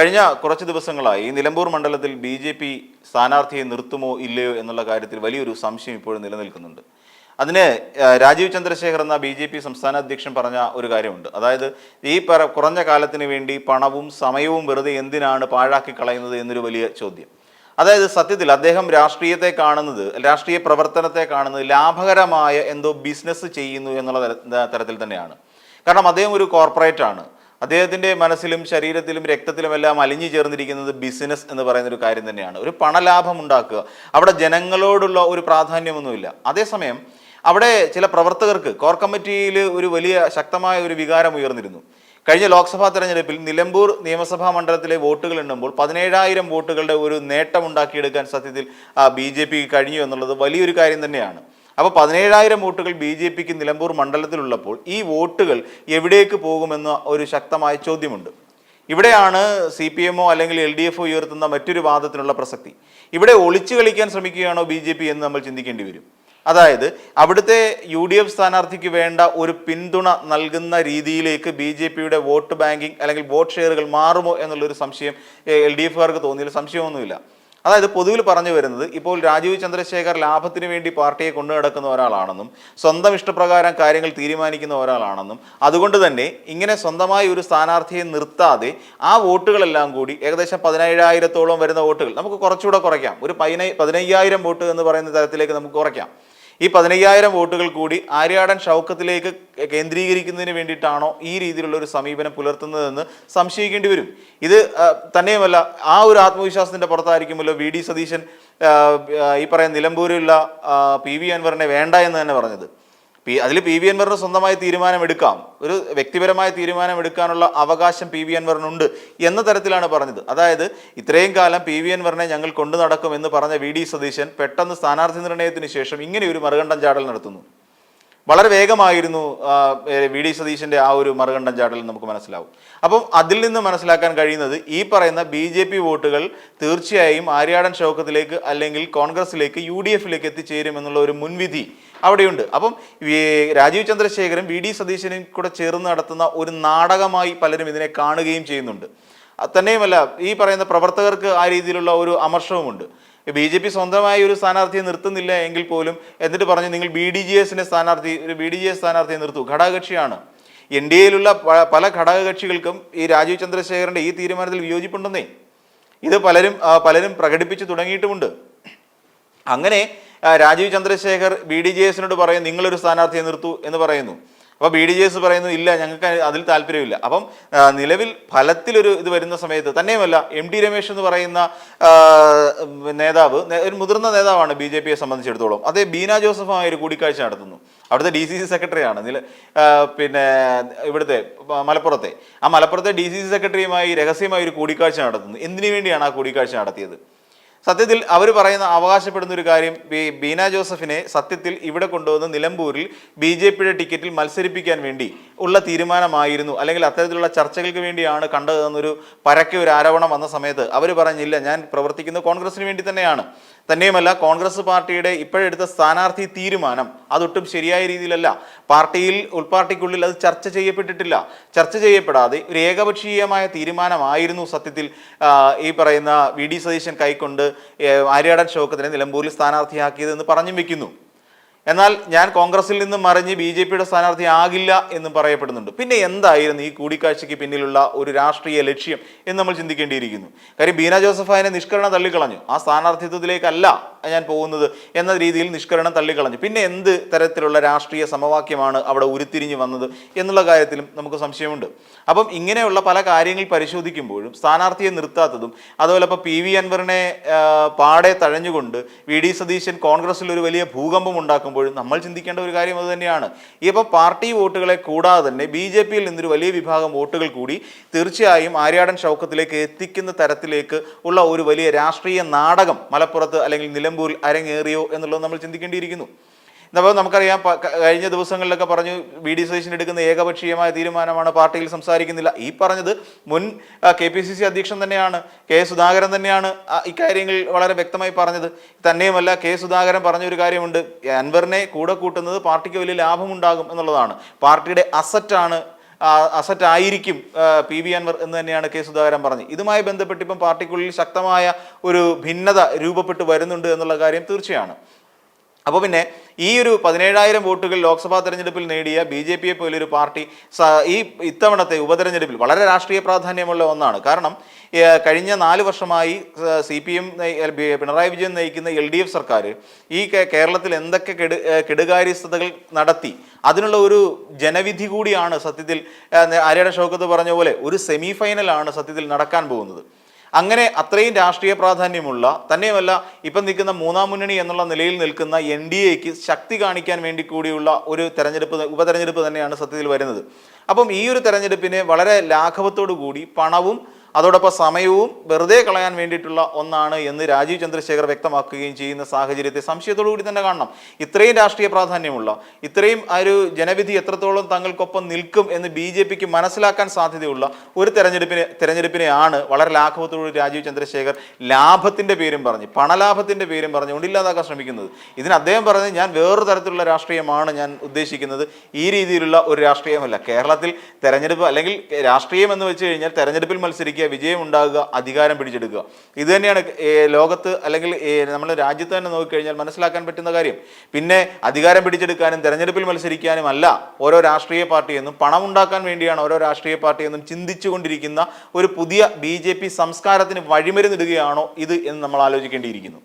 കഴിഞ്ഞ കുറച്ച് ദിവസങ്ങളായി നിലമ്പൂർ മണ്ഡലത്തിൽ ബി ജെ പി സ്ഥാനാർത്ഥിയെ നിർത്തുമോ ഇല്ലയോ എന്നുള്ള കാര്യത്തിൽ വലിയൊരു സംശയം ഇപ്പോഴും നിലനിൽക്കുന്നുണ്ട്. അതിന് രാജീവ് ചന്ദ്രശേഖർ എന്ന ബി ജെ പി സംസ്ഥാന അധ്യക്ഷൻ പറഞ്ഞ ഒരു കാര്യമുണ്ട്. അതായത് ഈ പറ കുറഞ്ഞ കാലത്തിന് വേണ്ടി പണവും സമയവും വെറുതെ എന്തിനാണ് പാഴാക്കി കളയുന്നത് എന്നൊരു വലിയ ചോദ്യം. അതായത് സത്യത്തിൽ അദ്ദേഹം രാഷ്ട്രീയത്തെ കാണുന്നത് രാഷ്ട്രീയ പ്രവർത്തനത്തെ കാണുന്നത് ലാഭകരമായ എന്തോ ബിസിനസ് ചെയ്യുന്നു എന്നുള്ള തരത്തിൽ തന്നെയാണ്. കാരണം അദ്ദേഹം ഒരു കോർപ്പറേറ്റ് ആണ് അദ്ദേഹത്തിന്റെ മനസ്സിലും ശരീരത്തിലും രക്തത്തിലും എല്ലാം അലിഞ്ഞു ചേർന്നിരിക്കുന്നത് ബിസിനസ് എന്ന് പറയുന്ന ഒരു കാര്യം തന്നെയാണ്. ഒരു പണലാഭം ഉണ്ടാക്കുക. അവിടെ ജനങ്ങളോടുള്ള ഒരു പ്രാധാന്യമൊന്നുമില്ല. അതേസമയം അവിടെ ചില പ്രവർത്തകർക്ക് കോർ കമ്മിറ്റിയിൽ ഒരു വലിയ ശക്തമായ ഒരു വികാരം ഉയർന്നിരുന്നു. കഴിഞ്ഞ ലോക്സഭാ തെരഞ്ഞെടുപ്പിൽ നിലമ്പൂർ നിയമസഭാ മണ്ഡലത്തിലെ വോട്ടുകൾ എണ്ണുമ്പോൾ പതിനേഴായിരം വോട്ടുകളുടെ ഒരു നേട്ടം ഉണ്ടാക്കിയെടുക്കാൻ സത്യത്തിൽ ബി ജെ പിക്ക് കഴിഞ്ഞു എന്നുള്ളത് വലിയൊരു കാര്യം തന്നെയാണ്. അപ്പോൾ പതിനേഴായിരം വോട്ടുകൾ ബി ജെ പിക്ക് നിലമ്പൂർ മണ്ഡലത്തിലുള്ളപ്പോൾ ഈ വോട്ടുകൾ എവിടേക്ക് പോകുമെന്ന ഒരു ശക്തമായ ചോദ്യമുണ്ട്. ഇവിടെയാണ് സി പി എമ്മോ അല്ലെങ്കിൽ എൽ ഡി എഫോ ഉയർത്തുന്ന മറ്റൊരു വാദത്തിനുള്ള പ്രസക്തി. ഇവിടെ ഒളിച്ചു കളിക്കാൻ ശ്രമിക്കുകയാണോ ബി ജെ പി എന്ന് നമ്മൾ ചിന്തിക്കേണ്ടി വരും. അതായത് അവിടുത്തെ യു ഡി എഫ് സ്ഥാനാർത്ഥിക്ക് വേണ്ട ഒരു പിന്തുണ നൽകുന്ന രീതിയിലേക്ക് ബി ജെ പിയുടെ വോട്ട് ബാങ്കിങ് അല്ലെങ്കിൽ വോട്ട് ഷെയറുകൾ മാറുമോ എന്നുള്ളൊരു സംശയം എൽ ഡി എഫുകാർക്ക് തോന്നിയില്ല. സംശയമൊന്നുമില്ല. അതായത് പൊതുവിൽ പറഞ്ഞു വരുന്നത് ഇപ്പോൾ രാജീവ് ചന്ദ്രശേഖർ ലാഭത്തിന് വേണ്ടി പാർട്ടിയെ കൊണ്ടു നടക്കുന്ന ഒരാളാണെന്നും സ്വന്തം ഇഷ്ടപ്രകാരം കാര്യങ്ങൾ തീരുമാനിക്കുന്ന ഒരാളാണെന്നും അതുകൊണ്ട് തന്നെ ഇങ്ങനെ സ്വന്തമായി ഒരു സ്ഥാനാർത്ഥിയെ നിർത്താതെ ആ വോട്ടുകളെല്ലാം കൂടി ഏകദേശം പതിനേഴായിരത്തോളം വരുന്ന വോട്ടുകൾ നമുക്ക് കുറച്ചുകൂടെ കുറയ്ക്കാം. ഒരു പതിനൈ പതിനയ്യായിരം വോട്ട് എന്ന് പറയുന്ന തരത്തിലേക്ക് നമുക്ക് കുറയ്ക്കാം. ഈ പതിനയ്യായിരം വോട്ടുകൾ കൂടി ആര്യാടൻ ഷൗക്കത്തിലേക്ക് കേന്ദ്രീകരിക്കുന്നതിന് വേണ്ടിയിട്ടാണോ ഈ രീതിയിലുള്ള ഒരു സമീപനം പുലർത്തുന്നതെന്ന് സംശയിക്കേണ്ടി വരും. ഇത് തന്നെയുമല്ല ആ ഒരു ആത്മവിശ്വാസത്തിന്റെ പുറത്തായിരിക്കുമല്ലോ വി ഡി സതീശൻ ഈ പറയുന്ന നിലമ്പൂരിലുള്ള പി വി അൻവറിനെ വേണ്ട എന്ന് തന്നെ പറഞ്ഞത്. പി അതിൽ പി വി അൻവറിന് സ്വന്തമായി തീരുമാനമെടുക്കാം. ഒരു വ്യക്തിപരമായ തീരുമാനമെടുക്കാനുള്ള അവകാശം പി വി അൻവറിനുണ്ട് എന്ന തരത്തിലാണ് പറഞ്ഞത്. അതായത് ഇത്രയും കാലം പി വി അൻവറിനെ ഞങ്ങൾ കൊണ്ടു നടക്കും എന്ന് പറഞ്ഞ വി ഡി സതീശൻ പെട്ടെന്ന് സ്ഥാനാർത്ഥി നിർണയത്തിന് ശേഷം ഇങ്ങനെ ഒരു മറുകണ്ഠം ചാടൽ നടത്തുന്നു. വളരെ വേഗമായിരുന്നു വി ഡി സതീശന്റെ ആ ഒരു മറുകണ്ഠം ചാടൽ നമുക്ക് മനസ്സിലാവും. അപ്പം അതിൽ നിന്ന് മനസ്സിലാക്കാൻ കഴിയുന്നത് ഈ പറയുന്ന ബി ജെ പി വോട്ടുകൾ തീർച്ചയായും ആര്യാടൻ ഷൗക്കത്തിലേക്ക് അല്ലെങ്കിൽ കോൺഗ്രസിലേക്ക് യു ഡി എഫിലേക്ക് എത്തിച്ചേരും എന്നുള്ള ഒരു മുൻവിധി അവിടെയുണ്ട്. അപ്പം രാജീവ് ചന്ദ്രശേഖരൻ വി ഡി സതീശനും കൂടെ ചേർന്ന് നടത്തുന്ന ഒരു നാടകമായി പലരും ഇതിനെ കാണുകയും ചെയ്യുന്നുണ്ട്. തന്നെയുമല്ല ഈ പറയുന്ന പ്രവർത്തകർക്ക് ആ രീതിയിലുള്ള ഒരു അമർഷവുമുണ്ട്. ബി ജെ പി സ്വന്തമായി ഒരു സ്ഥാനാർത്ഥിയെ നിർത്തുന്നില്ല എങ്കിൽ പോലും എന്നിട്ട് പറഞ്ഞു നിങ്ങൾ ബി ഡി ജി എസിന്റെ സ്ഥാനാർത്ഥി ഒരു ബി ഡി ജി എസ് സ്ഥാനാർത്ഥിയെ നിർത്തൂ. ഘടകകക്ഷിയാണ്. എൻ ഡി എയിലുള്ള പല ഘടകകക്ഷികൾക്കും ഈ രാജീവ് ചന്ദ്രശേഖരന്റെ ഈ തീരുമാനത്തിൽ വിയോജിപ്പുണ്ടെന്നേ. ഇത് പലരും പലരും പ്രകടിപ്പിച്ചു തുടങ്ങിയിട്ടുമുണ്ട്. അങ്ങനെ Rajeev Chandrasekhar B D J എസിനോട് പറയും നിങ്ങളൊരു സ്ഥാനാർത്ഥിയെ നിർത്തൂ എന്ന് പറയുന്നു. അപ്പോൾ ബി ഡി ജെ എസ് പറയുന്നത് ഇല്ല ഞങ്ങൾക്ക് അതിൽ താല്പര്യമില്ല. അപ്പം നിലവിൽ ഫലത്തിലൊരു ഇത് വരുന്ന സമയത്ത് തന്നെയുമല്ല എം ടി രമേശ് എന്ന് പറയുന്ന നേതാവ് ഒരു മുതിർന്ന നേതാവാണ് ബി ജെ പിയെ സംബന്ധിച്ചിടത്തോളം. അതേ ബീന ജോസഫുമായി ഒരു കൂടിക്കാഴ്ച നടത്തുന്നു. അവിടുത്തെ ഡി സി സി സെക്രട്ടറിയാണ്. നില പിന്നെ ഇവിടുത്തെ മലപ്പുറത്തെ. ആ മലപ്പുറത്തെ ഡി സി സി സെക്രട്ടറിയുമായി രഹസ്യമായി ഒരു കൂടിക്കാഴ്ച നടത്തുന്നു. എന്തിനു വേണ്ടിയാണ് ആ കൂടിക്കാഴ്ച നടത്തിയത്? സത്യത്തിൽ അവർ പറയുന്ന അവകാശപ്പെടുന്ന ഒരു കാര്യം ബീന ജോസഫിനെ സത്യത്തിൽ ഇവിടെ കൊണ്ടുവന്ന് നിലമ്പൂരിൽ ബി ജെ പിയുടെ ടിക്കറ്റിൽ മത്സരിപ്പിക്കാൻ വേണ്ടി ഉള്ള തീരുമാനമായിരുന്നു. അല്ലെങ്കിൽ അത്തരത്തിലുള്ള ചർച്ചകൾക്ക് വേണ്ടിയാണ് കണ്ടതെന്നൊരു പരക്കെ ഒരു ആരോപണം വന്ന സമയത്ത് അവർ പറഞ്ഞില്ല ഞാൻ പ്രവർത്തിക്കുന്നത് കോൺഗ്രസിന് വേണ്ടി തന്നെയാണ്. തന്നെയുമല്ല കോൺഗ്രസ് പാർട്ടിയുടെ ഇപ്പോഴെടുത്ത സ്ഥാനാർത്ഥി തീരുമാനം അതൊട്ടും ശരിയായ രീതിയിലല്ല. പാർട്ടിയിൽ ഉൾപാർട്ടിക്കുള്ളിൽ അത് ചർച്ച ചെയ്യപ്പെട്ടിട്ടില്ല. ചർച്ച ചെയ്യപ്പെടാതെ ഒരു ഏകപക്ഷീയമായ തീരുമാനമായിരുന്നു സത്യത്തിൽ ഈ പറയുന്ന വി ഡി സതീശൻ കൈക്കൊണ്ട് ആര്യാടൻ ഷോക്കത്തിനെ നിലമ്പൂരിൽ സ്ഥാനാർത്ഥിയാക്കിയതെന്ന് പറഞ്ഞു വെക്കുന്നു. എന്നാൽ ഞാൻ കോൺഗ്രസിൽ നിന്ന് മറിഞ്ഞ് ബി ജെ പിയുടെ സ്ഥാനാർത്ഥി ആകില്ല എന്ന് പറയപ്പെടുന്നുണ്ട്. പിന്നെ എന്തായിരുന്നു ഈ കൂടിക്കാഴ്ചയ്ക്ക് പിന്നിലുള്ള ഒരു രാഷ്ട്രീയ ലക്ഷ്യം എന്ന് നമ്മൾ ചിന്തിക്കേണ്ടിയിരിക്കുന്നു? കാര്യം ബീന ജോസഫ് അതിനെ നിഷ്കരണം തള്ളിക്കളഞ്ഞു. ആ സ്ഥാനാർത്ഥിത്വത്തിലേക്കല്ല ഞാൻ പോകുന്നത് എന്ന രീതിയിൽ നിഷ്കരണം തള്ളിക്കളഞ്ഞു. പിന്നെ എന്ത് തരത്തിലുള്ള രാഷ്ട്രീയ സമവാക്യമാണ് അവിടെ ഉരുത്തിരിഞ്ഞു വന്നത് എന്നുള്ള കാര്യത്തിലും നമുക്ക് സംശയമുണ്ട്. അപ്പം ഇങ്ങനെയുള്ള പല കാര്യങ്ങൾ പരിശോധിക്കുമ്പോഴും സ്ഥാനാർത്ഥിയെ നിർത്താത്തതും അതുപോലെ ഇപ്പോൾ പി വി അൻവറിനെ പാടെ തഴഞ്ഞുകൊണ്ട് വി ഡി സതീശൻ കോൺഗ്രസിൽ ഒരു വലിയ ഭൂകമ്പം ഉണ്ടാക്കുമ്പോഴും നമ്മൾ ചിന്തിക്കേണ്ട ഒരു കാര്യം അത് തന്നെയാണ്. ഇപ്പോൾ പാർട്ടി വോട്ടുകളെ കൂടാതെ തന്നെ ബി ജെ പിയിൽ നിന്നൊരു വലിയ വിഭാഗം വോട്ടുകൾ കൂടി തീർച്ചയായും ആര്യാടൻ ഷൗക്കത്തിലേക്ക് എത്തിക്കുന്ന തരത്തിലേക്ക് ഉള്ള ഒരു വലിയ രാഷ്ട്രീയ നാടകം മലപ്പുറത്ത് അല്ലെങ്കിൽ നിലമ്പൂരിൽ അരങ്ങേറിയോ എന്നുള്ളത് നമ്മൾ ചിന്തിക്കേണ്ടിയിരിക്കുന്നു. അപ്പോൾ നമുക്കറിയാം കഴിഞ്ഞ ദിവസങ്ങളിലൊക്കെ പറഞ്ഞു വി ഡി സതീശൻ എടുക്കുന്ന ഏകപക്ഷീയമായ തീരുമാനമാണ് പാർട്ടിയിൽ സംസാരിക്കുന്നില്ല. ഈ പറഞ്ഞത് മുൻ കെ പി സി സി അധ്യക്ഷൻ തന്നെയാണ് കെ സുധാകരൻ തന്നെയാണ് ഇക്കാര്യങ്ങൾ വളരെ വ്യക്തമായി പറഞ്ഞത്. തന്നെയുമല്ല കെ സുധാകരൻ പറഞ്ഞൊരു കാര്യമുണ്ട് അൻവറിനെ കൂടെ കൂട്ടുന്നത് പാർട്ടിക്ക് വലിയ ലാഭമുണ്ടാകും എന്നുള്ളതാണ്. പാർട്ടിയുടെ അസറ്റാണ് അസറ്റ് ആയിരിക്കും പി വി അൻവർ എന്ന് തന്നെയാണ് കെ സുധാകരൻ പറഞ്ഞത്. ഇതുമായി ബന്ധപ്പെട്ട് ഇപ്പം പാർട്ടിക്കുള്ളിൽ ശക്തമായ ഒരു ഭിന്നത രൂപപ്പെട്ട് വരുന്നുണ്ട് എന്നുള്ള കാര്യം തീർച്ചയാണ്. അപ്പോൾ പിന്നെ ഈ ഒരു പതിനേഴായിരം വോട്ടുകൾ ലോക്സഭാ തെരഞ്ഞെടുപ്പിൽ നേടിയ ബി ജെ പിയെ പോലൊരു പാർട്ടി ഈ ഇത്തവണത്തെ ഉപതെരഞ്ഞെടുപ്പിൽ വളരെ രാഷ്ട്രീയ പ്രാധാന്യമുള്ള ഒന്നാണ്. കാരണം കഴിഞ്ഞ നാല് വർഷമായി C P M Pinarayi Vijayan നയിക്കുന്ന എൽ ഡി എഫ് സർക്കാർ ഈ കേരളത്തിൽ എന്തൊക്കെ കെടു കെടുകാര്യസ്ഥതകൾ നടത്തി അതിനുള്ള ഒരു ജനവിധി കൂടിയാണ് സത്യത്തിൽ ആര്യയുടെ ഷൗക്കത്ത് പറഞ്ഞ പോലെ ഒരു സെമി ഫൈനലാണ് സത്യത്തിൽ നടക്കാൻ പോകുന്നത്. അങ്ങനെ അത്രയും രാഷ്ട്രീയ പ്രാധാന്യമുള്ള തന്നെയുമല്ല ഇപ്പം നിൽക്കുന്ന മൂന്നാം മുന്നണി എന്നുള്ള നിലയിൽ നിൽക്കുന്ന എൻ ഡി എക്ക് ശക്തി കാണിക്കാൻ വേണ്ടി കൂടിയുള്ള ഒരു തെരഞ്ഞെടുപ്പ് ഉപതെരഞ്ഞെടുപ്പ് തന്നെയാണ് സത്യത്തിൽ വരുന്നത്. അപ്പം ഈ ഒരു തെരഞ്ഞെടുപ്പിനെ വളരെ ലാഘവത്തോടു കൂടി പണവും അതോടൊപ്പം സമയവും വെറുതെ കളയാൻ വേണ്ടിയിട്ടുള്ള ഒന്നാണ് എന്ന് രാജീവ് ചന്ദ്രശേഖർ വ്യക്തമാക്കുകയും ചെയ്യുന്ന സാഹചര്യത്തെ സംശയത്തോടു കൂടി തന്നെ കാണണം. ഇത്രയും രാഷ്ട്രീയ പ്രാധാന്യമുള്ള ഇത്രയും ആ ഒരു ജനവിധി എത്രത്തോളം തങ്ങൾക്കൊപ്പം നിൽക്കും എന്ന് ബി ജെ പിക്ക് മനസ്സിലാക്കാൻ സാധ്യതയുള്ള ഒരു തെരഞ്ഞെടുപ്പിനെ തെരഞ്ഞെടുപ്പിനെയാണ് വളരെ ലാഘവത്തോടുകൂടി രാജീവ് ചന്ദ്രശേഖർ ലാഭത്തിന്റെ പേരും പറഞ്ഞ് പണലാഭത്തിന്റെ പേരും പറഞ്ഞുകൊണ്ട് ഇല്ലാതാക്കാൻ ശ്രമിക്കുന്നത്. ഇതിന് അദ്ദേഹം പറഞ്ഞത് ഞാൻ വേറൊരു തരത്തിലുള്ള രാഷ്ട്രീയമാണ് ഞാൻ ഉദ്ദേശിക്കുന്നത്. ഈ രീതിയിലുള്ള ഒരു രാഷ്ട്രീയമല്ല. കേരളത്തിൽ തെരഞ്ഞെടുപ്പ് അല്ലെങ്കിൽ രാഷ്ട്രീയം എന്ന് വെച്ച് കഴിഞ്ഞാൽ തെരഞ്ഞെടുപ്പിൽ മത്സരിക്കുക വിജയം ഉണ്ടാകുക അധികാരം പിടിച്ചെടുക്കുക. ഇത് തന്നെയാണ് ലോകത്ത് അല്ലെങ്കിൽ നമ്മുടെ രാജ്യത്ത് തന്നെ നോക്കിക്കഴിഞ്ഞാൽ മനസ്സിലാക്കാൻ പറ്റുന്ന കാര്യം. പിന്നെ അധികാരം പിടിച്ചെടുക്കാനും തെരഞ്ഞെടുപ്പിൽ മത്സരിക്കാനും അല്ല ഓരോ രാഷ്ട്രീയ പാർട്ടിയെന്നും പണം ഉണ്ടാക്കാൻ വേണ്ടിയാണ് ഓരോ രാഷ്ട്രീയ പാർട്ടിയെന്നും ചിന്തിച്ചുകൊണ്ടിരിക്കുന്ന ഒരു പുതിയ ബി ജെ പി സംസ്കാരത്തിന് വഴിമരുന്നിടുകയാണോ ഇത് എന്ന് നമ്മൾ ആലോചിക്കേണ്ടിയിരിക്കുന്നു.